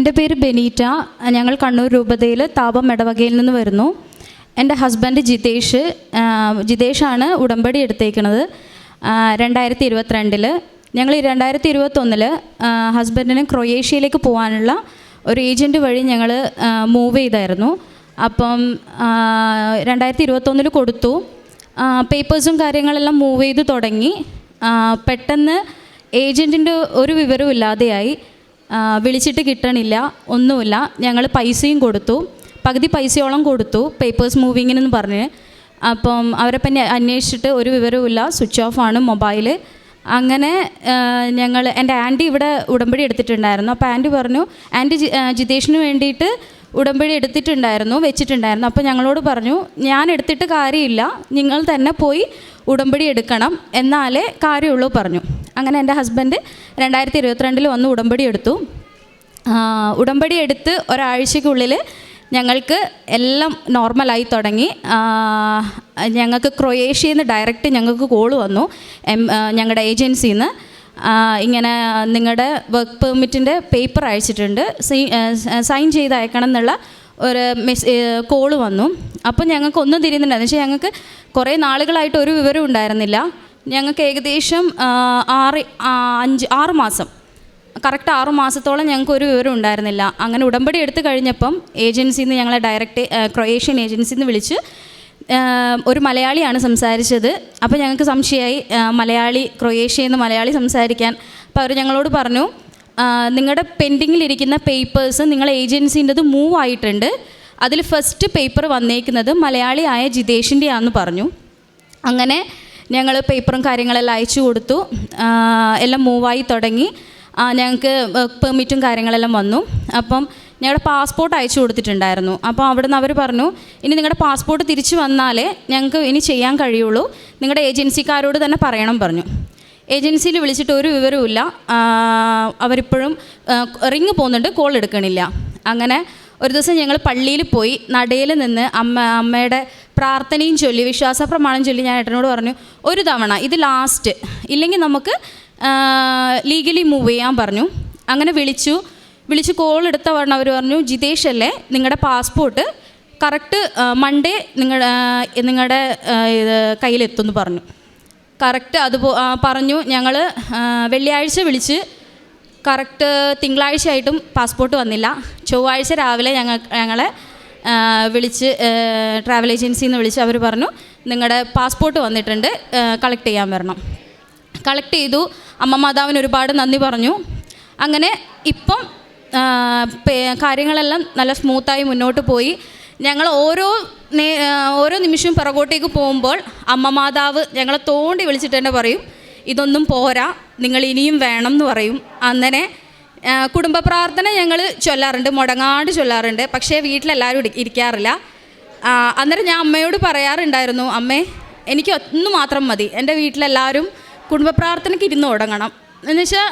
എന്റെ പേര് ബെനീറ്റ. ഞങ്ങൾ കണ്ണൂർ രൂപതയിൽ താപം ഇടവകയിൽ നിന്ന് വരുന്നു. എന്റെ ഹസ്ബൻഡ് ജിതേഷ് ജിതേഷാണ് ഉടമ്പടി എടുത്തേക്കുന്നത് രണ്ടായിരത്തി ഇരുപത്തിരണ്ടിൽ ഞങ്ങൾ ഈ രണ്ടായിരത്തി ഇരുപത്തൊന്നിൽ ഹസ്ബൻഡിന് ക്രൊയേഷ്യയിലേക്ക് പോകാനുള്ള ഒരു ഏജന്റ് വഴി ഞങ്ങൾ മൂവ് ചെയ്തായിരുന്നു. അപ്പം രണ്ടായിരത്തി ഇരുപത്തൊന്നിൽ കൊടുത്തു. പേപ്പേഴ്സും കാര്യങ്ങളെല്ലാം മൂവ് ചെയ്ത് തുടങ്ങി. പെട്ടെന്ന് ഏജന്റിന്റെ ഒരു വിവരവും ഇല്ലാതെയായി. വിളിച്ചിട്ട് കിട്ടണില്ല ഒന്നുമില്ല. ഞങ്ങൾ പൈസയും കൊടുത്തു. പകുതി പൈസയോളം കൊടുത്തു പേപ്പേഴ്സ് മൂവിങ്ങിനെന്ന് പറഞ്ഞ്. അപ്പം അവരെ പിന്നെ അന്വേഷിച്ചിട്ട് ഒരു വിവരവുമില്ല. സ്വിച്ച് ഓഫ് ആണ് മൊബൈൽ അങ്ങനെ ഞങ്ങൾ എന്റെ ആന്റി ഇവിടെ ഉടമ്പടി എടുത്തിട്ടുണ്ടായിരുന്നു. അപ്പോൾ ആന്റി പറഞ്ഞു ആന്റി ജിതേഷിന് വേണ്ടിയിട്ട് ഉടമ്പടി എടുത്തിട്ടുണ്ടായിരുന്നു വെച്ചിട്ടുണ്ടായിരുന്നു. അപ്പോൾ ഞങ്ങളോട് പറഞ്ഞു ഞാൻ എടുത്തിട്ട് കാര്യമില്ല നിങ്ങൾ തന്നെ പോയി ഉടമ്പടി എടുക്കണം എന്നാലേ കാര്യമുള്ളൂ പറഞ്ഞു. അങ്ങനെ എന്റെ ഹസ്ബൻഡ് രണ്ടായിരത്തി ഇരുപത്തിരണ്ടിൽ വന്ന് ഉടമ്പടി എടുത്തു. ഉടമ്പടി എടുത്ത് ഒരാഴ്ചയ്ക്കുള്ളിൽ ഞങ്ങൾക്ക് എല്ലാം നോർമലായി തുടങ്ങി. ഞങ്ങൾക്ക് ക്രൊയേഷ്യയിൽ നിന്ന് ഡയറക്റ്റ് ഞങ്ങൾക്ക് കോൾ വന്നു. എം ഞങ്ങളുടെ ഏജൻസിയിൽ നിന്ന്. ഇങ്ങനെ നിങ്ങളുടെ വർക്ക് പെർമിറ്റിന്റെ പേപ്പർ അയച്ചിട്ടുണ്ട്. സൈൻ ചെയ്ത് അയക്കണം എന്നുള്ള ഒരു മെസ് കോൾ വന്നു. അപ്പോൾ ഞങ്ങൾക്ക് ഒന്നും തിരിയുന്നുണ്ടായിരുന്നു പക്ഷേ ഞങ്ങൾക്ക് കുറേ നാളുകളായിട്ട് ഒരു വിവരം ഉണ്ടായിരുന്നില്ല. ഞങ്ങൾക്ക് ഏകദേശം ആറ് അഞ്ച് ആറ് മാസം. കറക്റ്റ് ആറു മാസത്തോളം ഞങ്ങൾക്ക് ഒരു വിവരം ഉണ്ടായിരുന്നില്ല. അങ്ങനെ ഉടമ്പടി എടുത്തു കഴിഞ്ഞപ്പം ഏജൻസിയിൽ നിന്ന് ഞങ്ങളെ ഡയറക്റ്റ് ക്രൊയേഷ്യൻ ഏജൻസിയിൽ നിന്ന് വിളിച്ച് ഒരു മലയാളിയാണ് സംസാരിച്ചത്. അപ്പോൾ ഞങ്ങൾക്ക് സംശയമായി മലയാളി ക്രൊയേഷ്യയിൽ നിന്ന് മലയാളി സംസാരിക്കാൻ. അപ്പോൾ അവർ ഞങ്ങളോട് പറഞ്ഞു നിങ്ങളുടെ പെൻഡിങ്ങിലിരിക്കുന്ന പേപ്പേഴ്സ് നിങ്ങളെ ഏജൻസിന്റെത് മൂവ് ആയിട്ടുണ്ട്. അതിൽ ഫസ്റ്റ് പേപ്പർ വന്നേക്കുന്നത് മലയാളിയായ ജിതേഷിന്റെയാണെന്ന് പറഞ്ഞു. അങ്ങനെ ഞങ്ങൾ പേപ്പറും കാര്യങ്ങളെല്ലാം അയച്ചു കൊടുത്തു. എല്ലാം മൂവായി തുടങ്ങി. ഞങ്ങൾക്ക് പെർമിറ്റും കാര്യങ്ങളെല്ലാം വന്നു. അപ്പം ഞങ്ങളുടെ പാസ്പോർട്ട് അയച്ചു കൊടുത്തിട്ടുണ്ടായിരുന്നു. അപ്പോൾ അവിടുന്ന് അവർ പറഞ്ഞു ഇനി നിങ്ങളുടെ പാസ്പോർട്ട് തിരിച്ചു വന്നാലേ ഞങ്ങൾക്ക് ഇനി ചെയ്യാൻ കഴിയുള്ളൂ. നിങ്ങളുടെ ഏജൻസിക്കാരോട് തന്നെ പറയണം പറഞ്ഞു. ഏജൻസിയിൽ വിളിച്ചിട്ട് ഒരു വിവരവുമില്ല അവരിപ്പോഴും റിങ് പോകുന്നുണ്ട് കോൾ എടുക്കണില്ല. അങ്ങനെ ഒരു ദിവസം ഞങ്ങൾ പള്ളിയിൽ പോയി. നടയിൽ നിന്ന് അമ്മ അമ്മയുടെ പ്രാർത്ഥനയും ചൊല്ലി വിശ്വാസ പ്രമാണം ചൊല്ലി ഞാൻ ഏട്ടനോട് പറഞ്ഞു ഒരു തവണ ഇത് ലാസ്റ്റ് ഇല്ലെങ്കിൽ നമുക്ക് ലീഗലി മൂവ് ചെയ്യാൻ പറഞ്ഞു. അങ്ങനെ വിളിച്ചു. വിളിച്ച് കോൾ എടുത്ത പറഞ്ഞ അവർ പറഞ്ഞു ജിതേഷ് അല്ലേ? നിങ്ങളുടെ പാസ്പോർട്ട് കറക്റ്റ് മൺഡേ നിങ്ങളുടെ നിങ്ങളുടെ ഇത് കയ്യിലെത്തുമെന്ന് പറഞ്ഞു. കറക്റ്റ് അത് പറഞ്ഞു ഞങ്ങൾ വെള്ളിയാഴ്ച വിളിച്ച് കറക്റ്റ് തിങ്കളാഴ്ച ആയിട്ടും പാസ്പോർട്ട് വന്നില്ല. ചൊവ്വാഴ്ച രാവിലെ ഞങ്ങൾ ഞങ്ങളെ വിളിച്ച് ട്രാവൽ ഏജൻസിയിൽ നിന്ന് വിളിച്ച് അവർ പറഞ്ഞു നിങ്ങളുടെ പാസ്പോർട്ട് വന്നിട്ടുണ്ട് കളക്ട് ചെയ്യാൻ വരണം. കളക്ട് ചെയ്തു. അമ്മ മാതാവിന് ഒരുപാട് നന്ദി പറഞ്ഞു. അങ്ങനെ ഇപ്പം കാര്യങ്ങളെല്ലാം നല്ല സ്മൂത്തായി മുന്നോട്ട് പോയി. ഞങ്ങൾ ഓരോ ഓരോ നിമിഷവും പിറകോട്ടേക്ക് പോകുമ്പോൾ അമ്മ മാതാവ് ഞങ്ങളെ തോണ്ടി വിളിച്ചിട്ട് തന്നെ പറയും ഇതൊന്നും പോരാ നിങ്ങൾ ഇനിയും വേണം എന്ന് പറയും. അങ്ങനെ കുടുംബ പ്രാർത്ഥന ഞങ്ങൾ ചൊല്ലാറുണ്ട് മുടങ്ങാണ്ട് ചൊല്ലാറുണ്ട്. പക്ഷേ വീട്ടിലെല്ലാവരും ഇരി- ഇരിക്കാറില്ല. അന്നേരം ഞാൻ അമ്മയോട് പറയാറുണ്ടായിരുന്നു അമ്മേ എനിക്ക് ഒന്ന് മാത്രം മതി എന്റെ വീട്ടിലെല്ലാവരും കുടുംബ പ്രാർത്ഥനയ്ക്ക് ഇരുന്ന് തുടങ്ങണം എന്നുവെച്ചാൽ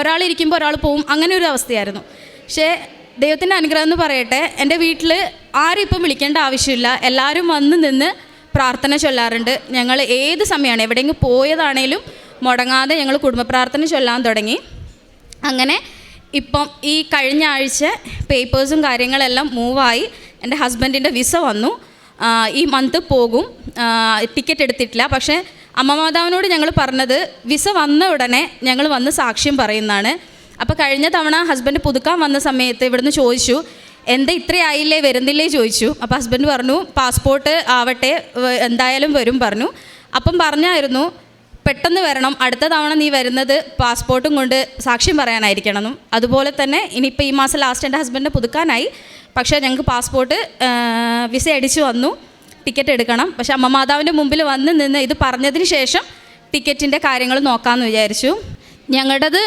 ഒരാൾ ഇരിക്കുമ്പോൾ ഒരാൾ പോവും. അങ്ങനെ ഒരു അവസ്ഥയായിരുന്നു. പക്ഷേ ദൈവത്തിന്റെ അനുഗ്രഹം എന്ന് പറയട്ടെ എന്റെ വീട്ടിൽ ആരും ഇപ്പം വിളിക്കേണ്ട ആവശ്യമില്ല. എല്ലാവരും വന്ന് നിന്ന് പ്രാർത്ഥന ചൊല്ലാറുണ്ട്. ഞങ്ങൾ ഏത് സമയമാണ് എവിടെയെങ്കിലും പോയതാണേലും മുടങ്ങാതെ ഞങ്ങൾ കുടുംബ പ്രാർത്ഥന ചൊല്ലാൻ തുടങ്ങി. അങ്ങനെ ഇപ്പം ഈ കഴിഞ്ഞ ആഴ്ച പേപ്പേഴ്സും കാര്യങ്ങളെല്ലാം മൂവായി. എന്റെ ഹസ്ബൻഡിന്റെ വിസ വന്നു. ഈ മന്ത് പോകും. ടിക്കറ്റ് എടുത്തിട്ടില്ല. പക്ഷേ അമ്മ മാതാവിനോട് ഞങ്ങൾ പറഞ്ഞത് വിസ വന്ന ഉടനെ ഞങ്ങൾ വന്ന് സാക്ഷ്യം പറയുന്നതാണ്. അപ്പോൾ കഴിഞ്ഞ തവണ ഹസ്ബൻഡ് പുതുക്കാൻ വന്ന സമയത്ത് ഇവിടുന്ന് ചോദിച്ചു എന്താ ഇത്രയായില്ലേ വരുന്നില്ലേ? ചോദിച്ചു. അപ്പോൾ ഹസ്ബൻഡ് പറഞ്ഞു പാസ്പോർട്ട് ആവട്ടെ എന്തായാലും വരും പറഞ്ഞു. അപ്പം പറഞ്ഞായിരുന്നു പെട്ടെന്ന് വരണം. അടുത്ത തവണ നീ വരുന്നത് പാസ്പോർട്ടും കൊണ്ട് സാക്ഷ്യം പറയാനായിരിക്കണം അതുപോലെ തന്നെ ഇനിയിപ്പോൾ ഈ മാസം ലാസ്റ്റ് എന്റെ ഹസ്ബൻഡ് പുതുക്കാനായി. പക്ഷേ ഞങ്ങൾക്ക് പാസ്പോർട്ട് വിസ അടിച്ചു വന്നു. ടിക്കറ്റ് എടുക്കണം. പക്ഷെ അമ്മ മാതാവിന്റെ മുമ്പിൽ വന്ന് നിന്ന് ഇത് പറഞ്ഞതിന് ശേഷം ടിക്കറ്റിന്റെ കാര്യങ്ങൾ നോക്കാമെന്ന് വിചാരിച്ചു. ഞങ്ങളുടേത്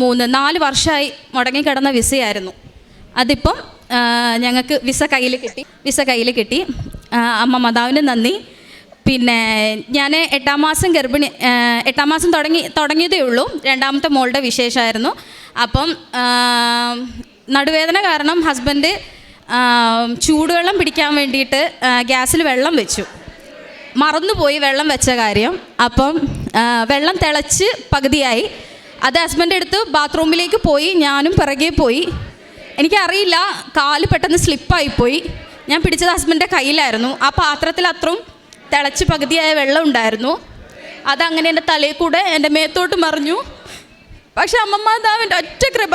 മൂന്ന് നാല് വർഷമായി മുടങ്ങിക്കിടന്ന വിസയായിരുന്നു. അതിപ്പം ഞങ്ങൾക്ക് വിസ കയ്യിൽ കിട്ടി. വിസ കയ്യിൽ കിട്ടി. അമ്മ മാതാവിന് നന്ദി. പിന്നെ ഞാൻ എട്ടാം മാസം ഗർഭിണി എട്ടാം മാസം തുടങ്ങി തുടങ്ങിയതേ ഉള്ളൂ. രണ്ടാമത്തെ മോളുടെ വിശേഷമായിരുന്നു. അപ്പം നടുവേദന കാരണം ഹസ്ബൻഡ് ചൂടുവെള്ളം പിടിക്കാൻ വേണ്ടിയിട്ട് ഗ്യാസിൽ വെള്ളം വെച്ചു. മറന്നുപോയി വെള്ളം വെച്ച കാര്യം. അപ്പം വെള്ളം തിളച്ച് പകുതിയായി. അത് ഹസ്ബൻഡ് എടുത്ത് ബാത്റൂമിലേക്ക് പോയി ഞാനും പിറകെ പോയി. എനിക്കറിയില്ല കാൽ പെട്ടെന്ന് സ്ലിപ്പായിപ്പോയി. ഞാൻ പിടിച്ചത് ഹസ്ബൻഡിന്റെ കയ്യിലായിരുന്നു. ആ പാത്രത്തിൽ അത്രയും തിളച്ച് പകുതിയായ വെള്ളം ഉണ്ടായിരുന്നു. അതങ്ങനെ എന്റെ തലയിൽ കൂടെ എന്റെ മേത്തോട്ട് മറിഞ്ഞു. പക്ഷെ അമ്മമാതാവിന്റെ ഒറ്റ കൃപ.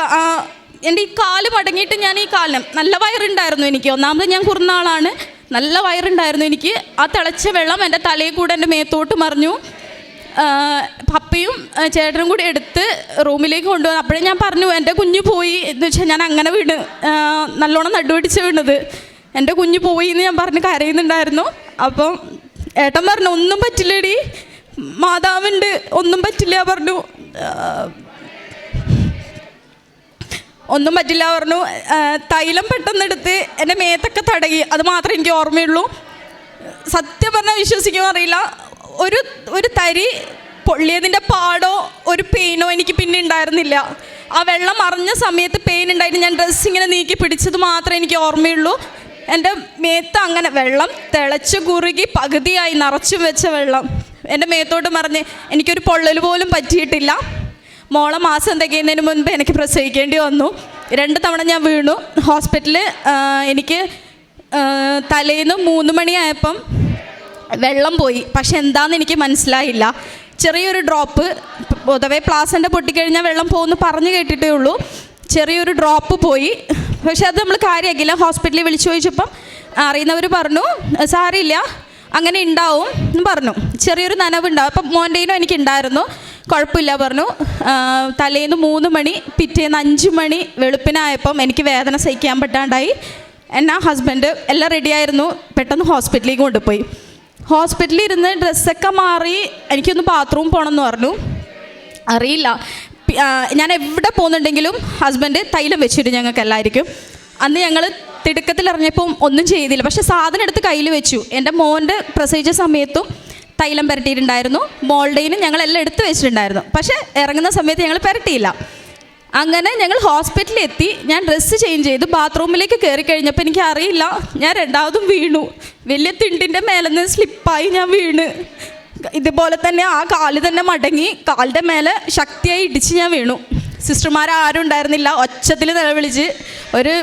എന്റെ ഈ കാൽ മടങ്ങിയിട്ട് ഞാൻ ഈ കാലം നല്ല വയറുണ്ടായിരുന്നു എനിക്ക്. ഒന്നാമത് ഞാൻ കുറുന്ന ആളാണ്. നല്ല വയറുണ്ടായിരുന്നു എനിക്ക്. ആ തിളച്ച വെള്ളം എന്റെ തലയിൽ കൂടെ എന്റെ മേത്തോട്ട് മറിഞ്ഞു. പപ്പയും ചേട്ടനും കൂടി എടുത്ത് റൂമിലേക്ക് കൊണ്ടുവന്നു അപ്പോഴേ ഞാൻ പറഞ്ഞു എന്റെ കുഞ്ഞ് പോയി. എന്ന് വെച്ചാൽ ഞാൻ അങ്ങനെ വീണ് നല്ലോണം നടുപിടിച്ച് വീണത്. എന്റെ കുഞ്ഞ് പോയി എന്ന് ഞാൻ പറഞ്ഞ് കരയുന്നുണ്ടായിരുന്നു. അപ്പം ഏട്ടൻ പറഞ്ഞു ഒന്നും പറ്റില്ലടി. മാതാവുണ്ട്. ഒന്നും പറ്റില്ല. പറഞ്ഞു ഒന്നും പറ്റില്ല പറഞ്ഞു. തൈലം പെട്ടെന്നെടുത്ത് എന്റെ മേത്തൊക്കെ തടകി. അത് മാത്രമേ എനിക്ക് ഓർമ്മയുള്ളൂ. സത്യം പറഞ്ഞാൽ വിശ്വസിക്കാൻ അറിയില്ല. ഒരു ഒരു തരി പൊള്ളിയതിന്റെ പാടോ ഒരു പെയിനോ എനിക്ക് പിന്നെ ഉണ്ടായിരുന്നില്ല. ആ വെള്ളം അറിഞ്ഞ സമയത്ത് പെയിൻ ഉണ്ടായിട്ട് ഞാൻ ഡ്രസ്സ് ഇങ്ങനെ നീക്കി പിടിച്ചത് മാത്രമേ എനിക്ക് ഓർമ്മയുള്ളൂ. എന്റെ മേത്ത് അങ്ങനെ വെള്ളം തിളച്ച് കുറുകി പകുതിയായി നിറച്ചും വെച്ച വെള്ളം. എന്റെ മേത്തോട്ട് മറിഞ്ഞ് എനിക്കൊരു പൊള്ളൽ പോലും പറ്റിയിട്ടില്ല. മോളെ മാസം തികയുന്നതിന് മുൻപ് എനിക്ക് പ്രസവിക്കേണ്ടി വന്നു. രണ്ട് തവണ ഞാൻ വീണു. ഹോസ്പിറ്റലിൽ എനിക്ക് തലേന്ന് മൂന്ന് മണിയായപ്പം വെള്ളം പോയി. പക്ഷെ എന്താണെന്ന് എനിക്ക് മനസ്സിലായില്ല. ചെറിയൊരു ഡ്രോപ്പ് പൊതുവേ പ്ലാസന്റെ പൊട്ടിക്കഴിഞ്ഞാൽ വെള്ളം പോകുമെന്ന് പറഞ്ഞു കേട്ടിട്ടേ ഉള്ളൂ. ചെറിയൊരു ഡ്രോപ്പ് പോയി. പക്ഷെ അത് നമ്മൾ കാര്യമാക്കില്ല ഹോസ്പിറ്റലിൽ വിളിച്ചു ചോദിച്ചപ്പം അറിയുന്നവർ പറഞ്ഞു സാരില്ല അങ്ങനെ ഉണ്ടാവും എന്ന് പറഞ്ഞു. ചെറിയൊരു നനവുണ്ടാവും. അപ്പം മോന്റെയിനും എനിക്ക് ഉണ്ടായിരുന്നു കുഴപ്പമില്ല പറഞ്ഞു. തലേന്ന് മൂന്ന് മണി പിറ്റേന്ന് അഞ്ച് മണി വെളുപ്പിനായപ്പം എനിക്ക് വേദന സഹിക്കാൻ പറ്റാണ്ടായി. എന്നാ ഹസ്ബൻഡ് എല്ലാം റെഡിയായിരുന്നു പെട്ടെന്ന് ഹോസ്പിറ്റലിലേക്ക് കൊണ്ടുപോയി. ഹോസ്പിറ്റലിൽ ഇരുന്ന് ഡ്രസ്സൊക്കെ മാറി എനിക്കൊന്ന് ബാത്റൂം പോകണം എന്ന് പറഞ്ഞു. അറിയില്ല. ഞാൻ എവിടെ പോകുന്നുണ്ടെങ്കിലും ഹസ്ബൻഡ് തൈലം വെച്ചിട്ട് ഞങ്ങൾക്ക് എല്ലാവർക്കും. അന്ന് ഞങ്ങൾ തിടുക്കത്തിൽ ഇറങ്ങിയപ്പം ഒന്നും ചെയ്തില്ല. പക്ഷേ സാധനം എടുത്ത് കയ്യിൽ വെച്ചു. എന്റെ മോന്റെ പ്രസവിച്ച സമയത്തും തൈലം പുരട്ടിയിട്ടുണ്ടായിരുന്നു. മോൾഡേനും ഞങ്ങളെല്ലാം എടുത്തു വെച്ചിട്ടുണ്ടായിരുന്നു. പക്ഷേ ഇറങ്ങുന്ന സമയത്ത് ഞങ്ങൾ പുരട്ടിയില്ല. അങ്ങനെ ഞങ്ങൾ ഹോസ്പിറ്റലിൽ എത്തി ഞാൻ ഡ്രസ്സ് ചേഞ്ച് ചെയ്ത് ബാത്റൂമിലേക്ക് കയറി കഴിഞ്ഞപ്പോൾ എനിക്ക് അറിയില്ല ഞാൻ രണ്ടാമതും വീണു. വലിയ തിണ്ടിന്റെ മേലെ നിന്ന് സ്ലിപ്പായി ഞാൻ വീണ്. ഇതുപോലെ തന്നെ ആ കാൽ തന്നെ മടങ്ങി. കാലിന്റെ മേലെ ശക്തിയായി ഇടിച്ച് ഞാൻ വീണു. സിസ്റ്റർമാരാരും ഉണ്ടായിരുന്നില്ല. ഒച്ചത്തിൽ നിലവിളിച്ച്. ഒരു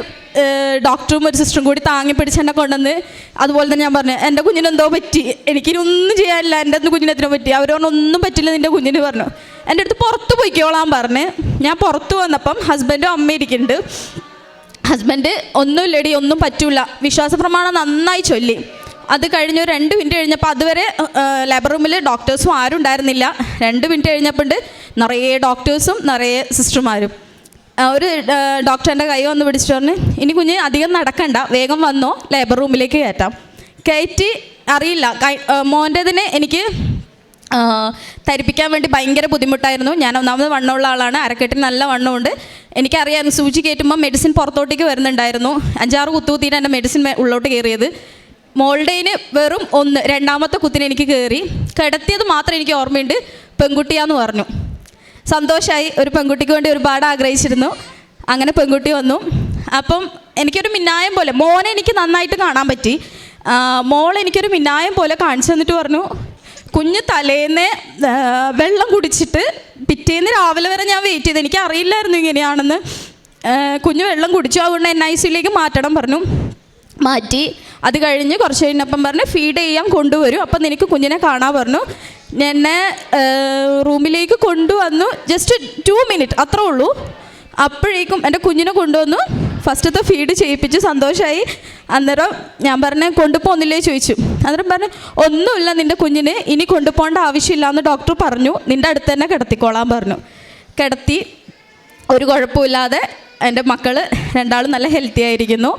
ഡോക്ടറും ഒരു സിസ്റ്ററും കൂടി താങ്ങി പിടിച്ച് എന്നെ കൊണ്ടുവന്ന് അതുപോലെ തന്നെ ഞാൻ പറഞ്ഞു എന്റെ കുഞ്ഞിനെന്തോ പറ്റി? എനിക്കിനി ഒന്നും ചെയ്യാനില്ല. എന്റെ അടുത്ത് കുഞ്ഞിന് എത്തിനോ പറ്റി? അവർ പറഞ്ഞു ഒന്നും പറ്റില്ല നിന്റെ കുഞ്ഞിന് പറഞ്ഞു. എന്റെ അടുത്ത് പുറത്ത് പോയിക്കോളാൻ പറഞ്ഞ് ഞാൻ പുറത്ത് വന്നപ്പം ഹസ്ബൻഡും അമ്മ ഇരിക്കുന്നുണ്ട്. ഹസ്ബൻഡ് ഒന്നുമില്ലടി ഒന്നും പറ്റൂല. വിശ്വാസ പ്രമാണം നന്നായി ചൊല്ലി. അത് കഴിഞ്ഞ് രണ്ട് മിനിറ്റ് കഴിഞ്ഞപ്പോൾ അതുവരെ ലേബർ റൂമിൽ ഡോക്ടേഴ്സും ആരും ഉണ്ടായിരുന്നില്ല. രണ്ട് മിനിറ്റ് കഴിഞ്ഞപ്പോൾ നിറയെ ഡോക്ടേഴ്സും നിറയെ സിസ്റ്റർമാരും ഒരു ഡോക്ടറിന്റെ കൈ വന്ന് പിടിച്ചിട്ട് ഇനി കുഞ്ഞ് അധികം നടക്കണ്ട വേഗം വന്നോ ലേബർ റൂമിലേക്ക് കയറ്റാം. കയറ്റി അറിയില്ല മോന്റെതിനെ എനിക്ക് തരിപ്പിക്കാൻ വേണ്ടി ഭയങ്കര ബുദ്ധിമുട്ടായിരുന്നു. ഞാൻ ഒന്നാമത് വണ്ണമുള്ള ആളാണ് അരക്കെട്ടിൽ നല്ല വണ്ണമുണ്ട്. എനിക്കറിയാം സൂചി കയറ്റുമ്പോൾ മെഡിസിൻ പുറത്തോട്ടേക്ക് വരുന്നുണ്ടായിരുന്നു. അഞ്ചാറ് കുത്തുകുത്തിയിട്ട് എന്റെ മെഡിസിൻ ഉള്ളോട്ട് കയറിയത്. മോൾഡേന് വെറും ഒന്ന് രണ്ടാമത്തെ കുത്തിന് എനിക്ക് കയറി. കിടത്തിയത് മാത്രം എനിക്ക് ഓർമ്മയുണ്ട് പെൺകുട്ടിയാന്ന് പറഞ്ഞു. സന്തോഷമായി ഒരു പെൺകുട്ടിക്ക് വേണ്ടി ഒരുപാട് ആഗ്രഹിച്ചിരുന്നു. അങ്ങനെ പെൺകുട്ടി വന്നു. അപ്പം എനിക്കൊരു മിന്നായം പോലെ മോനെ എനിക്ക് നന്നായിട്ട് കാണാൻ പറ്റി. മോൾ എനിക്കൊരു മിന്നായം പോലെ കാണിച്ചു തന്നിട്ട് പറഞ്ഞു കുഞ്ഞ് തലേന്ന് വെള്ളം കുടിച്ചിട്ട് പിറ്റേന്ന് രാവിലെ വരെ ഞാൻ വെയിറ്റ് ചെയ്ത്. എനിക്ക് അറിയില്ലായിരുന്നു ഇങ്ങനെയാണെന്ന്. കുഞ്ഞു കുഞ്ഞ് വെള്ളം കുടിച്ചു. അതുകൊണ്ട് എൻ ഐ സിയിലേക്ക് മാറ്റണം പറഞ്ഞു. മാറ്റി. അത് കഴിഞ്ഞ് കുറച്ച് കഴിഞ്ഞപ്പം പറഞ്ഞ് ഫീഡ് ചെയ്യാൻ കൊണ്ടുവരും. അപ്പം നിനക്ക് കുഞ്ഞിനെ കാണാൻ പറഞ്ഞു. എന്നെ റൂമിലേക്ക് കൊണ്ടുവന്നു. ജസ്റ്റ് ടു മിനിറ്റ് അത്രേ ഉള്ളൂ. അപ്പോഴേക്കും എന്റെ കുഞ്ഞിനെ കൊണ്ടുവന്നു. ഫസ്റ്റത്തെ ഫീഡ് ചെയ്യിപ്പിച്ച് സന്തോഷമായി അന്നേരം ഞാൻ പറഞ്ഞ കൊണ്ടുപോകുന്നില്ലേ ചോദിച്ചു. അന്നേരം പറഞ്ഞു ഒന്നുമില്ല നിന്റെ കുഞ്ഞിന്. ഇനി കൊണ്ടുപോകേണ്ട ആവശ്യമില്ല എന്ന് ഡോക്ടർ പറഞ്ഞു. നിന്റെ അടുത്ത് തന്നെ കിടത്തിക്കോളാൻ പറഞ്ഞു. കിടത്തി ഒരു കുഴപ്പമില്ലാതെ എന്റെ മക്കൾ രണ്ടാളും നല്ല ഹെൽത്തി ആയിരിക്കുന്നു.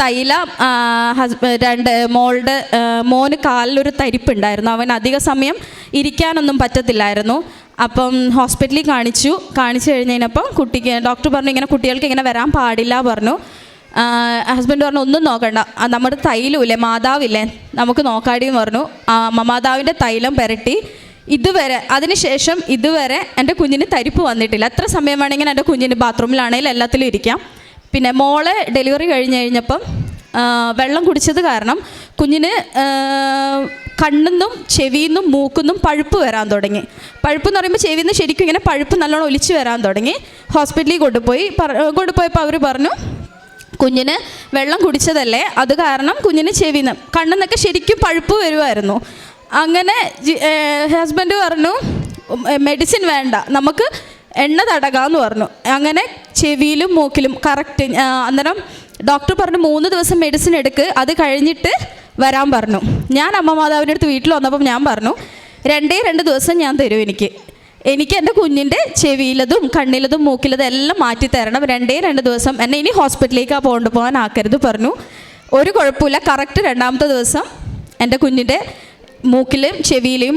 തൈല രണ്ട് മോളുടെ മോന് കാലിലൊരു തരിപ്പുണ്ടായിരുന്നു. അവൻ അധിക സമയം ഇരിക്കാനൊന്നും പറ്റത്തില്ലായിരുന്നു. അപ്പം ഹോസ്പിറ്റലിൽ കാണിച്ചു. കാണിച്ചു കഴിഞ്ഞപ്പം കുട്ടിക്ക് ഡോക്ടർ പറഞ്ഞു ഇങ്ങനെ കുട്ടികൾക്ക് ഇങ്ങനെ വരാൻ പാടില്ല പറഞ്ഞു. ഹസ്ബൻഡ് പറഞ്ഞു ഒന്നും നോക്കണ്ട. നമ്മുടെ തൈലമില്ലേ മാതാവില്ലേ? നമുക്ക് നോക്കാടി എന്ന് പറഞ്ഞു. ആ, മാതാവിന്റെ തൈലം പുരട്ടി. ഇതുവരെ അതിനുശേഷം ഇതുവരെ എന്റെ കുഞ്ഞിന് തരിപ്പ് വന്നിട്ടില്ല. എത്ര സമയം വേണമെങ്കിലും എന്റെ കുഞ്ഞിന് ബാത്റൂമിലാണെങ്കിലും എല്ലാത്തിലും ഇരിക്കാം. പിന്നെ മോളെ ഡെലിവറി കഴിഞ്ഞ് കഴിഞ്ഞപ്പം വെള്ളം കുടിച്ചത് കാരണം കുഞ്ഞിന് കണ്ണിന്നും ചെവിയിന്നും മൂക്കുന്നും പഴുപ്പ് വരാൻ തുടങ്ങി. പഴുപ്പ് എന്ന് പറയുമ്പോൾ ചെവിയിൽ നിന്ന് ശരിക്കും ഇങ്ങനെ പഴുപ്പ് നല്ലോണം ഒലിച്ച് വരാൻ തുടങ്ങി. ഹോസ്പിറ്റലിൽ കൊണ്ടുപോയി. കൊണ്ടുപോയപ്പോൾ അവർ പറഞ്ഞു കുഞ്ഞിന് വെള്ളം കുടിച്ചതല്ലേ? അത് കാരണം കുഞ്ഞിന് ചെവിന്ന് കണ്ണെന്നൊക്കെ ശരിക്കും പഴുപ്പ് വരുമായിരുന്നു അങ്ങനെ ഹസ്ബൻഡ് പറഞ്ഞു മെഡിസിൻ വേണ്ട. നമുക്ക് എണ്ണ തടകാന്ന് പറഞ്ഞു. അങ്ങനെ ചെവിയിലും മൂക്കിലും കറക്റ്റ് അന്നേരം ഡോക്ടർ പറഞ്ഞു മൂന്ന് ദിവസം മെഡിസിൻ എടുക്ക് അത് കഴിഞ്ഞിട്ട് വരാൻ പറഞ്ഞു. ഞാൻ അമ്മ മാതാവിന്റെ അടുത്ത് വീട്ടിൽ വന്നപ്പം ഞാൻ പറഞ്ഞു രണ്ടേ രണ്ട് ദിവസം ഞാൻ തരും എനിക്ക്. എനിക്ക് എന്റെ കുഞ്ഞിന്റെ ചെവിയിലതും കണ്ണിലതും മൂക്കിലതും എല്ലാം മാറ്റി തരണം. രണ്ടേ രണ്ട് ദിവസം എന്നെ ഇനി ഹോസ്പിറ്റലിലേക്ക് പോകേണ്ട പോകാൻ ആക്കരുത് പറഞ്ഞു. ഒരു കുഴപ്പമില്ല. കറക്റ്റ് രണ്ടാമത്തെ ദിവസം എന്റെ കുഞ്ഞിന്റെ മൂക്കിലും ചെവിയിലും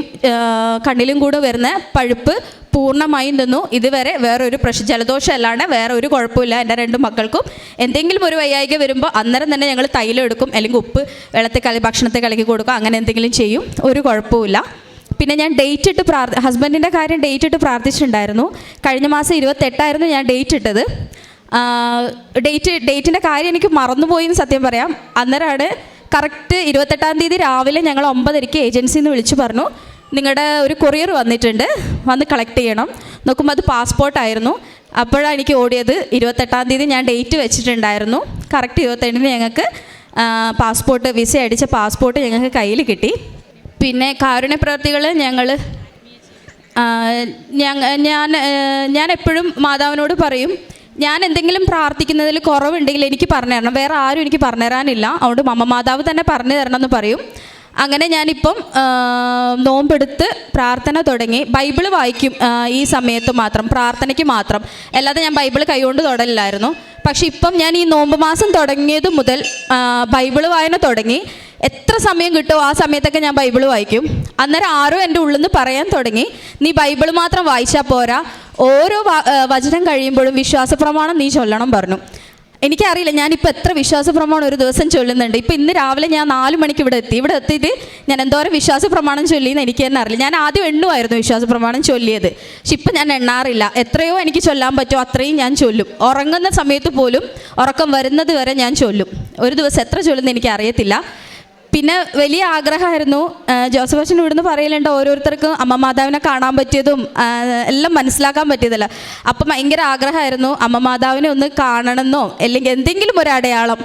കണ്ണിലും കൂടെ വരുന്ന പഴുപ്പ് പൂർണമായും നിന്നു ഇതുവരെ വേറൊരു പ്രശ്നം ജലദോഷം അല്ലാണ്ട് വേറെ ഒരു കുഴപ്പമില്ല എന്റെ രണ്ട് മക്കൾക്കും. എന്തെങ്കിലും ഒരു വയ്യായിക വരുമ്പോൾ അന്നേരം തന്നെ ഞങ്ങൾ തൈലം എടുക്കും അല്ലെങ്കിൽ ഉപ്പ് വെള്ളത്തിൽ കളി ഭക്ഷണത്തെ കലക്കി കൊടുക്കും. അങ്ങനെ എന്തെങ്കിലും ചെയ്യും. ഒരു കുഴപ്പമില്ല പിന്നെ ഞാൻ ഡേറ്റ് ഇട്ട് പ്രാർത്ഥ ഹസ്ബൻഡിന്റെ കാര്യം ഡേറ്റ് ഇട്ട് പ്രാർത്ഥിച്ചിട്ടുണ്ടായിരുന്നു. കഴിഞ്ഞ മാസം ഇരുപത്തെട്ടായിരുന്നു ഞാൻ ഡേറ്റ് ഇട്ടത്. ഡേറ്റ് ഡേറ്റിന്റെ കാര്യം എനിക്ക് മറന്നുപോയി എന്ന് സത്യം പറയാം. അന്നേരമാണ് കറക്റ്റ് ഇരുപത്തെട്ടാം തീയതി രാവിലെ ഞങ്ങൾ ഒമ്പതരയ്ക്ക് ഏജൻസിയിൽ നിന്ന് വിളിച്ചു പറഞ്ഞു. നിങ്ങളുടെ ഒരു കൊറിയർ വന്നിട്ടുണ്ട്. വന്ന് കളക്ട് ചെയ്യണം. നോക്കുമ്പോൾ അത് പാസ്പോർട്ടായിരുന്നു അപ്പോഴാണ് എനിക്ക് ഓടിയത്. ഇരുപത്തെട്ടാം തീയതി ഞാൻ ഡേറ്റ് വെച്ചിട്ടുണ്ടായിരുന്നു. കറക്റ്റ് ഇരുപത്തെട്ടിന് ഞങ്ങൾക്ക് പാസ്പോർട്ട് വിസ അടിച്ച പാസ്പോർട്ട് ഞങ്ങൾക്ക് കയ്യിൽ കിട്ടി. പിന്നെ കാരുണ്യ പ്രവർത്തികൾ ഞങ്ങൾ ഞങ്ങ ഞാൻ ഞാൻ എപ്പോഴും മാതാവിനോട് പറയും ഞാൻ എന്തെങ്കിലും പ്രാർത്ഥിക്കുന്നതിൽ കുറവുണ്ടെങ്കിൽ എനിക്ക് പറഞ്ഞു തരണം. വേറെ ആരും എനിക്ക് പറഞ്ഞു തരാനില്ല. അതുകൊണ്ട് മമ്മ മാതാവ് തന്നെ പറഞ്ഞു തരണം എന്ന് പറയും. അങ്ങനെ ഞാനിപ്പം നോമ്പെടുത്ത് പ്രാർത്ഥന തുടങ്ങി. ബൈബിൾ വായിക്കും ഈ സമയത്ത് മാത്രം പ്രാർത്ഥനയ്ക്ക് മാത്രം. അല്ലാതെ ഞാൻ ബൈബിൾ കൈകൊണ്ട് തൊടലില്ലായിരുന്നു. പക്ഷെ ഇപ്പം ഞാൻ ഈ നോമ്പ് മാസം തുടങ്ങിയത് മുതൽ ബൈബിൾ വായന തുടങ്ങി. എത്ര സമയം കിട്ടുമോ ആ സമയത്തൊക്കെ ഞാൻ ബൈബിൾ വായിക്കും. അന്നേരം ആരോ എന്റെ ഉള്ളിൽ നിന്ന് പറയാൻ തുടങ്ങി. നീ ബൈബിൾ മാത്രം വായിച്ചാൽ പോരാ. ഓരോ വചനം കഴിയുമ്പോഴും വിശ്വാസ പ്രമാണം നീ ചൊല്ലണം പറഞ്ഞു. എനിക്കറിയില്ല ഞാനിപ്പോൾ എത്ര വിശ്വാസ പ്രമാണം ഒരു ദിവസം ചൊല്ലുന്നുണ്ട്. ഇപ്പം ഇന്ന് രാവിലെ ഞാൻ നാല് മണിക്ക് ഇവിടെ എത്തി. ഇവിടെ എത്തിയിട്ട് ഞാൻ എന്തോരം വിശ്വാസ പ്രമാണം ചൊല്ലിയെന്ന് എനിക്ക് തന്നെ അറിയില്ല. ഞാൻ ആദ്യം എണ്ണുമായിരുന്നു വിശ്വാസ പ്രമാണം ചൊല്ലിയത്. പക്ഷെ ഇപ്പം ഞാൻ എണ്ണാറില്ല. എത്രയോ എനിക്ക് ചൊല്ലാൻ പറ്റുമോ അത്രയും ഞാൻ ചൊല്ലും. ഉറങ്ങുന്ന സമയത്ത് പോലും ഉറക്കം വരുന്നത് വരെ ഞാൻ ചൊല്ലും. ഒരു ദിവസം എത്ര ചൊല്ലുന്ന എനിക്ക് അറിയത്തില്ല പിന്നെ വലിയ ആഗ്രഹമായിരുന്നു. ജോസഫ് അച്ഛൻ ഇവിടുന്ന് പറയലുണ്ട് ഓരോരുത്തർക്കും അമ്മ മാതാവിനെ കാണാൻ പറ്റിയതും എല്ലാം മനസ്സിലാക്കാൻ പറ്റിയതല്ല. അപ്പം ഭയങ്കര ആഗ്രഹമായിരുന്നു അമ്മ മാതാവിനെ ഒന്ന് കാണണമെന്നോ അല്ലെങ്കിൽ എന്തെങ്കിലും ഒരു അടയാളം.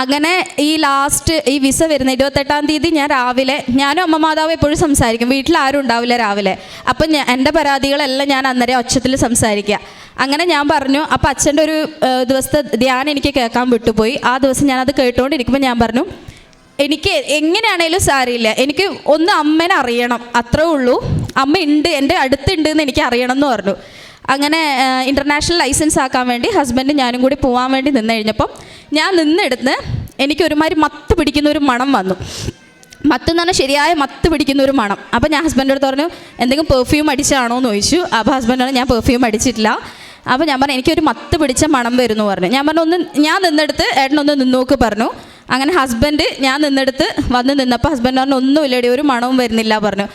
അങ്ങനെ ഈ ലാസ്റ്റ് ഈ വിസ വരുന്ന ഇരുപത്തെട്ടാം തീയതി ഞാൻ രാവിലെ ഞാനും അമ്മ മാതാവ് എപ്പോഴും സംസാരിക്കും. വീട്ടിൽ ആരും ഉണ്ടാവില്ല രാവിലെ. അപ്പം ഞാൻ എന്റെ പരാതികളെല്ലാം ഞാൻ അന്നേരം ഒച്ചത്തിൽ സംസാരിക്കുക. അങ്ങനെ ഞാൻ പറഞ്ഞു അപ്പം അച്ഛന്റെ ഒരു ദിവസത്തെ ധ്യാനം എനിക്ക് കേൾക്കാൻ വിട്ടുപോയി. ആ ദിവസം ഞാനത് കേട്ടുകൊണ്ടിരിക്കുമ്പോൾ ഞാൻ പറഞ്ഞു എനിക്ക് എങ്ങനെയാണേലും സാരിയില്ല എനിക്ക് ഒന്ന് അമ്മേനെ അറിയണം. അത്രേ ഉള്ളൂ. അമ്മ ഉണ്ട് എന്റെ അടുത്തുണ്ട് എന്ന് എനിക്ക് അറിയണം എന്ന് പറഞ്ഞു. അങ്ങനെ ഇന്റർനാഷണൽ ലൈസൻസ് ആക്കാൻ വേണ്ടി ഹസ്ബൻഡ് ഞാനും കൂടി പോകാൻ വേണ്ടി നിന്ന് കഴിഞ്ഞപ്പം ഞാൻ നിന്നെടുത്ത് എനിക്ക് ഒരുമാതിരി മത്ത് പിടിക്കുന്ന ഒരു മണം വന്നു. മത്ത് എന്ന് പറഞ്ഞാൽ ശരിയായ മത്ത് പിടിക്കുന്ന ഒരു മണം. അപ്പം ഞാൻ ഹസ്ബൻഡിന്റെ അടുത്ത് പറഞ്ഞു എന്തെങ്കിലും പെർഫ്യൂം അടിച്ചാണോ? എന്ന് ചോദിച്ചു. അപ്പോൾ ഹസ്ബൻഡ് പറഞ്ഞു ഞാൻ പെർഫ്യൂം അടിച്ചിട്ടില്ല. അപ്പോൾ ഞാൻ പറഞ്ഞു എനിക്കൊരു മത്ത് പിടിച്ച മണം വരുന്നു പറഞ്ഞു. ഞാൻ പറഞ്ഞു ഒന്ന് ഞാൻ നിന്നെടുത്ത് ഏട്ടനൊന്ന് നിന്നോക്ക് പറഞ്ഞു. അങ്ങനെ ഹസ്ബൻഡ് ഞാൻ നിന്നെടുത്ത് വന്ന് നിന്നപ്പോൾ ഹസ്ബൻഡ് പറഞ്ഞു ഒന്നുമില്ലടി ഒരു മണവും വരുന്നില്ല പറഞ്ഞു.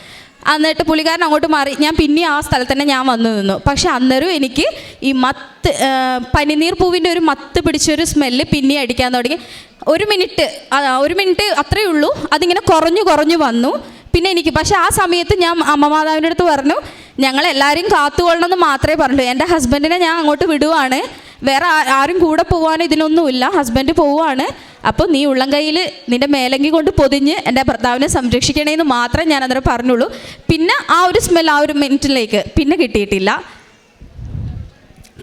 എന്നിട്ട് പുള്ളിക്കാരൻ അങ്ങോട്ട് മാറി. ഞാൻ പിന്നെ ആ സ്ഥലത്ത് തന്നെ ഞാൻ വന്നു നിന്നു. പക്ഷെ അന്നേരം എനിക്ക് ഈ മത്ത് പനിനീർ പൂവിന്റെ ഒരു മത്ത് പിടിച്ചൊരു സ്മെല്ല് പിന്നെ അടിക്കാൻ തുടങ്ങി. ഒരു മിനിറ്റ് ഒരു മിനിറ്റ് അത്രയേ ഉള്ളൂ. അതിങ്ങനെ കുറഞ്ഞു കുറഞ്ഞു വന്നു. പിന്നെ എനിക്ക് പക്ഷെ ആ സമയത്ത് ഞാൻ അമ്മ മാതാവിന്റെ അടുത്ത് പറഞ്ഞു ഞങ്ങളെല്ലാവരും കാത്തുകൊള്ളണം എന്ന് മാത്രമേ പറഞ്ഞുള്ളൂ എന്റെ ഹസ്ബൻഡിനെ ഞാൻ അങ്ങോട്ട് വിടുവാണ്. വേറെ ആരും കൂടെ പോകാൻ ഇതിനൊന്നുമില്ല. ഹസ്ബൻഡ് പോവുകയാണ് അപ്പോൾ നീ ഉള്ളം കയ്യിൽ നിന്റെ മേലങ്കി കൊണ്ട് പൊതിഞ്ഞ് എന്റെ ഭർത്താവിനെ സംരക്ഷിക്കണേന്ന് മാത്രമേ ഞാൻ അന്നേരം പറഞ്ഞുള്ളൂ. പിന്നെ ആ ഒരു സ്മെൽ ആ ഒരു മിനിറ്റിലേക്ക് പിന്നെ കിട്ടിയിട്ടില്ല.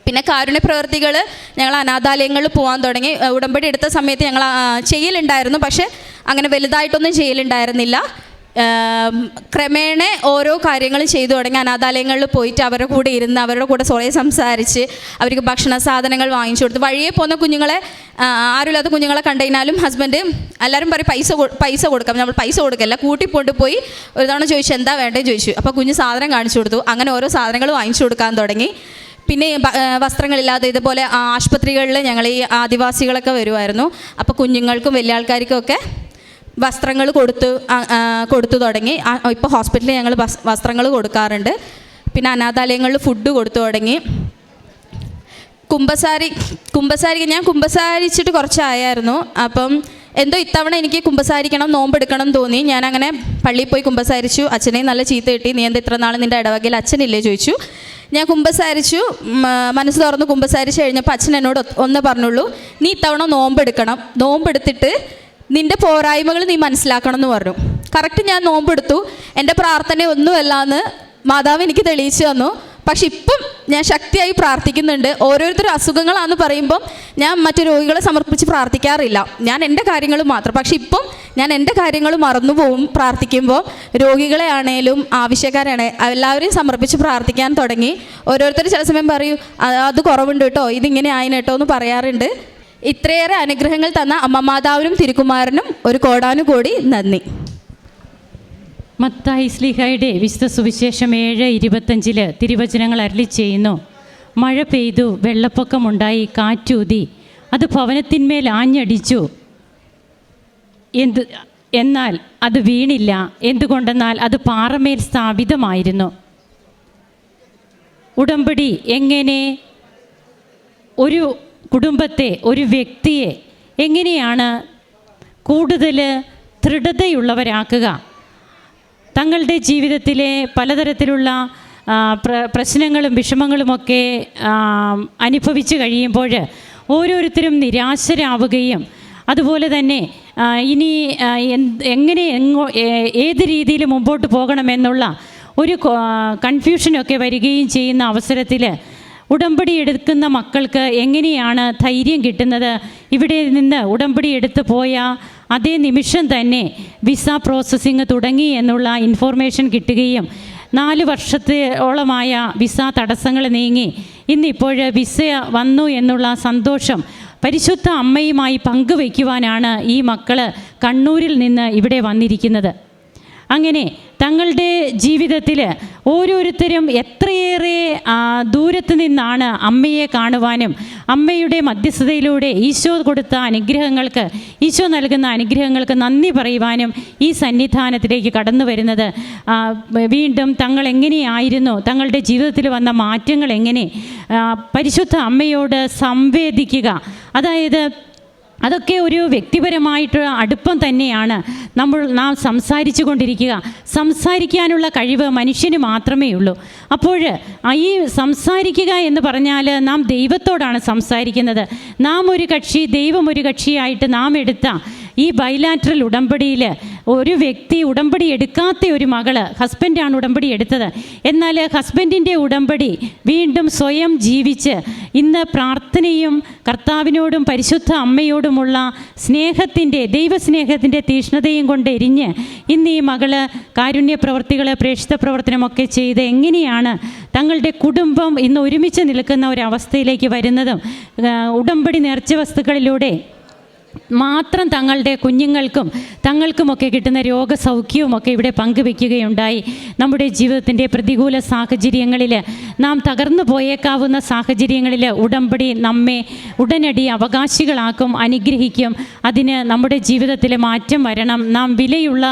പിന്നെ കാരുണ്യ പ്രവർത്തികൾ ഞങ്ങൾ അനാഥാലയങ്ങളിൽ പോകാൻ തുടങ്ങി. ഉടമ്പടി എടുത്ത സമയത്ത് ഞങ്ങൾ ചെയ്യലുണ്ടായിരുന്നു. പക്ഷേ അങ്ങനെ വലുതായിട്ടൊന്നും ചെയ്യലുണ്ടായിരുന്നില്ല. ക്രമേണ ഓരോ കാര്യങ്ങൾ ചെയ്തു തുടങ്ങി. അനാഥാലയങ്ങളിൽ പോയിട്ട് അവരുടെ കൂടെ ഇരുന്ന് അവരുടെ കൂടെ സ്വയം സംസാരിച്ച് അവർക്ക് ഭക്ഷണ സാധനങ്ങൾ വാങ്ങിച്ചു കൊടുത്ത്. വഴിയെ പോകുന്ന കുഞ്ഞുങ്ങളെ ആരുമില്ലാത്ത കുഞ്ഞുങ്ങളെ കണ്ടുകഴിഞ്ഞാലും ഹസ്ബൻഡ് എല്ലാവരും പറയും പൈസ പൈസ കൊടുക്കാം. നമ്മൾ പൈസ കൊടുക്കല്ല കൂട്ടിക്കൊണ്ട് പോയി ഒരു തവണ ചോദിച്ചു എന്താ വേണ്ടത് ചോദിച്ചു. അപ്പോൾ കുഞ്ഞ് സാധനം കാണിച്ചു കൊടുത്തു. അങ്ങനെ ഓരോ സാധനങ്ങൾ വാങ്ങിച്ചു കൊടുക്കാൻ തുടങ്ങി. പിന്നെ വസ്ത്രങ്ങളില്ലാതെ ഇതുപോലെ ആശുപത്രികളിൽ ഞങ്ങൾ ഈ ആദിവാസികളൊക്കെ വരുമായിരുന്നു അപ്പോൾ കുഞ്ഞുങ്ങൾക്കും വലിയ ആൾക്കാർക്കും ഒക്കെ വസ്ത്രങ്ങൾ കൊടുത്തു കൊടുത്തു തുടങ്ങി. ഇപ്പോൾ ഹോസ്പിറ്റലിൽ ഞങ്ങൾ വസ്ത്രങ്ങൾ കൊടുക്കാറുണ്ട്. പിന്നെ അനാഥാലയങ്ങളിൽ ഫുഡ് കൊടുത്തു തുടങ്ങി. കുമ്പസാരി കുമ്പസാരി ഞാൻ കുമ്പസാരിച്ചിട്ട് കുറച്ചായായിരുന്നു. അപ്പം എന്തോ ഇത്തവണ എനിക്ക് കുമ്പസാരിക്കണം നോമ്പെടുക്കണം തോന്നി. ഞാൻ അങ്ങനെ പള്ളിയിൽ പോയി കുമ്പസാരിച്ചു. അച്ഛനെ നല്ല ചീത്ത കിട്ടി. നീ എന്താ ഇത്ര നാൾ നിന്റെ ഇടവകയിൽ അച്ഛനില്ലേ? ചോദിച്ചു. ഞാൻ കുമ്പസാരിച്ചു. മനസ്സ് തുറന്ന് കുമ്പസാരിച്ച് കഴിഞ്ഞപ്പോൾ അച്ഛൻ എന്നോട് ഒന്ന് പറഞ്ഞുള്ളൂ. നീ ഇത്തവണ നോമ്പെടുക്കണം. നോമ്പെടുത്തിട്ട് നിന്റെ പോരായ്മകൾ നീ മനസ്സിലാക്കണം എന്ന് പറഞ്ഞു. കറക്റ്റ് ഞാൻ നോമ്പെടുത്തു. എന്റെ പ്രാർത്ഥന ഒന്നുമല്ലാന്ന് മാതാവ് എനിക്ക് തെളിയിച്ചു തന്നു. പക്ഷെ ഇപ്പം ഞാൻ ശക്തിയായി പ്രാർത്ഥിക്കുന്നുണ്ട്. ഓരോരുത്തരും അസുഖങ്ങളാന്ന് പറയുമ്പം ഞാൻ മറ്റു രോഗികളെ സമർപ്പിച്ച് പ്രാർത്ഥിക്കാറില്ല. ഞാൻ എന്റെ കാര്യങ്ങൾ മാത്രം. പക്ഷെ ഇപ്പം ഞാൻ എന്റെ കാര്യങ്ങൾ മറന്നുപോകും പ്രാർത്ഥിക്കുമ്പോൾ. രോഗികളെ ആണേലും ആവശ്യക്കാരാണ് എല്ലാവരെയും സമർപ്പിച്ച് പ്രാർത്ഥിക്കാൻ തുടങ്ങി. ഓരോരുത്തർ ചില സമയം പറയൂ അത് കുറവുണ്ട് കേട്ടോ. ഇതിങ്ങനെ ആയിന് കേട്ടോ എന്ന് പറയാറുണ്ട്. ഇത്രയേറെ അനുഗ്രഹങ്ങൾ തന്ന അമ്മമാതാവിനും തിരുക്കുമാരനും ഒരു കോടാനുകോടി നന്ദി. മത്തായി സ്ലിഹയുടെ വിശുദ്ധ സുവിശേഷം ഏഴ് ഇരുപത്തഞ്ചിൽ തിരുവചനങ്ങൾ അരളി ചെയ്യുന്നു. മഴ പെയ്തു വെള്ളപ്പൊക്കമുണ്ടായി കാറ്റൂതി അത് ഭവനത്തിന്മേൽ ആഞ്ഞടിച്ചു. എന്ത് എന്നാൽ അത് വീണില്ല. എന്തുകൊണ്ടെന്നാൽ അത് പാറമേൽ സ്ഥാപിതമായിരുന്നു. ഉടമ്പടി എങ്ങനെ? ഒരു കുടുംബത്തെ ഒരു വ്യക്തിയെ എങ്ങനെയാണ് കൂടുതൽ ദൃഢതയുള്ളവരാക്കുക? തങ്ങളുടെ ജീവിതത്തിലെ പലതരത്തിലുള്ള പ്ര- പ്രശ്നങ്ങളും വിഷമങ്ങളുമൊക്കെ അനുഭവിച്ചു കഴിയുമ്പോൾ ഓരോരുത്തരും നിരാശരാവുകയും അതുപോലെ തന്നെ ഇനി എങ്ങനെ എങ്ങോ ഏത് രീതിയിൽ മുമ്പോട്ട് പോകണമെന്നുള്ള ഒരു കൺഫ്യൂഷനൊക്കെ വരികയും ചെയ്യുന്ന അവസരത്തിൽ ഉടമ്പടി എടുക്കുന്ന മക്കൾക്ക് എങ്ങനെയാണ് ധൈര്യം കിട്ടുന്നത്? ഇവിടെ നിന്ന് ഉടമ്പടി എടുത്തു പോയ അതേ നിമിഷം തന്നെ വിസ പ്രോസസ്സിങ് തുടങ്ങി എന്നുള്ള ഇൻഫോർമേഷൻ കിട്ടുകയും നാല് വർഷത്തോളമായ വിസ തടസ്സങ്ങൾ നീങ്ങി. ഇന്നിപ്പോൾ വിസ വന്നു എന്നുള്ള സന്തോഷം പരിശുദ്ധ അമ്മയുമായി പങ്കുവയ്ക്കുവാനാണ് ഈ മക്കൾ കണ്ണൂരിൽ നിന്ന് ഇവിടെ വന്നിരിക്കുന്നത്. അങ്ങനെ തങ്ങളുടെ ജീവിതത്തിൽ ഓരോരുത്തരും എത്രയേറെ ദൂരത്ത് നിന്നാണ് അമ്മയെ കാണുവാനും അമ്മയുടെ മധ്യസ്ഥതയിലൂടെ ഈശോ കൊടുത്ത അനുഗ്രഹങ്ങൾക്ക് ഈശോ നൽകുന്ന അനുഗ്രഹങ്ങൾക്ക് നന്ദി പറയുവാനും ഈ സന്നിധാനത്തിലേക്ക് കടന്നു വരുന്നത്. വീണ്ടും തങ്ങൾ എങ്ങനെയായിരുന്നു തങ്ങളുടെ ജീവിതത്തിൽ വന്ന മാറ്റങ്ങൾ എങ്ങനെ പരിശുദ്ധ അമ്മയോട് സംവേദിക്കുക. അതായത് അതൊക്കെ ഒരു വ്യക്തിപരമായിട്ട് അടുപ്പം തന്നെയാണ്. നമ്മൾ നാം സംസാരിച്ചു കൊണ്ടിരിക്കുക സംസാരിക്കാനുള്ള കഴിവ് മനുഷ്യന് മാത്രമേ ഉള്ളൂ. അപ്പോൾ ഈ സംസാരിക്കുക എന്ന് പറഞ്ഞാൽ നാം ദൈവത്തോടാണ് സംസാരിക്കുന്നത്. നാം ഒരു കക്ഷി ദൈവം ഒരു കക്ഷിയായിട്ട് നാം എടുത്ത ഈ ബൈലാറ്ററൽ ഉടമ്പടിയിൽ ഒരു വ്യക്തി ഉടമ്പടി എടുക്കാത്ത ഒരു മകൾ ഹസ്ബൻഡാണ് ഉടമ്പടി എടുത്തത്. എന്നാൽ ഹസ്ബൻഡിന്റെ ഉടമ്പടി വീണ്ടും സ്വയം ജീവിച്ച് ഇന്ന് പ്രാർത്ഥനയും കർത്താവിനോടും പരിശുദ്ധ അമ്മയോടുമുള്ള സ്നേഹത്തിന്റെ ദൈവസ്നേഹത്തിന്റെ തീഷ്ണതയും കൊണ്ട് എരിഞ്ഞ് ഇന്ന് ഈ മകൾ കാരുണ്യ പ്രവർത്തികൾ പ്രേക്ഷിത പ്രവർത്തനമൊക്കെ ചെയ്ത് എങ്ങനെയാണ് തങ്ങളുടെ കുടുംബം ഇന്ന് ഒരുമിച്ച് നിൽക്കുന്ന ഒരവസ്ഥയിലേക്ക് വരുന്നതും ഉടമ്പടി നേർച്ച വസ്തുക്കളിലൂടെ മാത്രം തങ്ങളുടെ കുഞ്ഞുങ്ങൾക്കും തങ്ങൾക്കുമൊക്കെ കിട്ടുന്ന രോഗസൗഖ്യവുമൊക്കെ ഇവിടെ പങ്കുവെക്കുകയുണ്ടായി. നമ്മുടെ ജീവിതത്തിന്റെ പ്രതികൂല സാഹചര്യങ്ങളിൽ നാം തകർന്നു പോയേക്കാവുന്ന സാഹചര്യങ്ങളിൽ ഉടമ്പടി നമ്മെ ഉടനടി അവകാശികളാക്കും അനുഗ്രഹിക്കും. അതിന് നമ്മുടെ ജീവിതത്തിൽ മാറ്റം വരണം. നാം വിലയുള്ള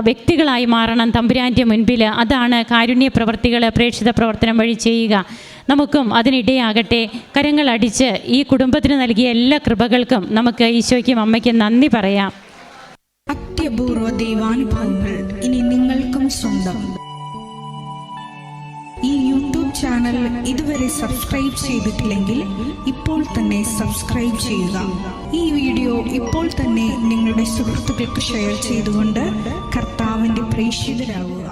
വ്യക്തികളായി മാറണം തമ്പുരാന്റെ മുൻപിൽ. അതാണ് കാരുണ്യ പ്രവർത്തികൾ പ്രേക്ഷിത പ്രവർത്തനം വഴി ചെയ്യുക. നമുക്കും അതിനിടയാകട്ടെ. കരങ്ങൾ അടിച്ച് ഈ കുടുംബത്തിന് നൽകിയ എല്ലാ കൃപകൾക്കും നമുക്ക് ഈശോയ്ക്കും അമ്മയ്ക്കും നന്ദി പറയാം. അത്യപൂർവ ദൈവാനുഭവങ്ങൾ ഇനി നിങ്ങൾക്കും സ്വന്തം. ഈ യൂട്യൂബ് ചാനൽ ഇതുവരെ സബ്സ്ക്രൈബ് ചെയ്തിട്ടില്ലെങ്കിൽ ഇപ്പോൾ തന്നെ സബ്സ്ക്രൈബ് ചെയ്യുക. ഈ വീഡിയോ ഇപ്പോൾ തന്നെ നിങ്ങളുടെ സുഹൃത്തുക്കൾക്ക് ഷെയർ ചെയ്തുകൊണ്ട് കർത്താവിന്റെ പ്രേക്ഷിതരാകുക.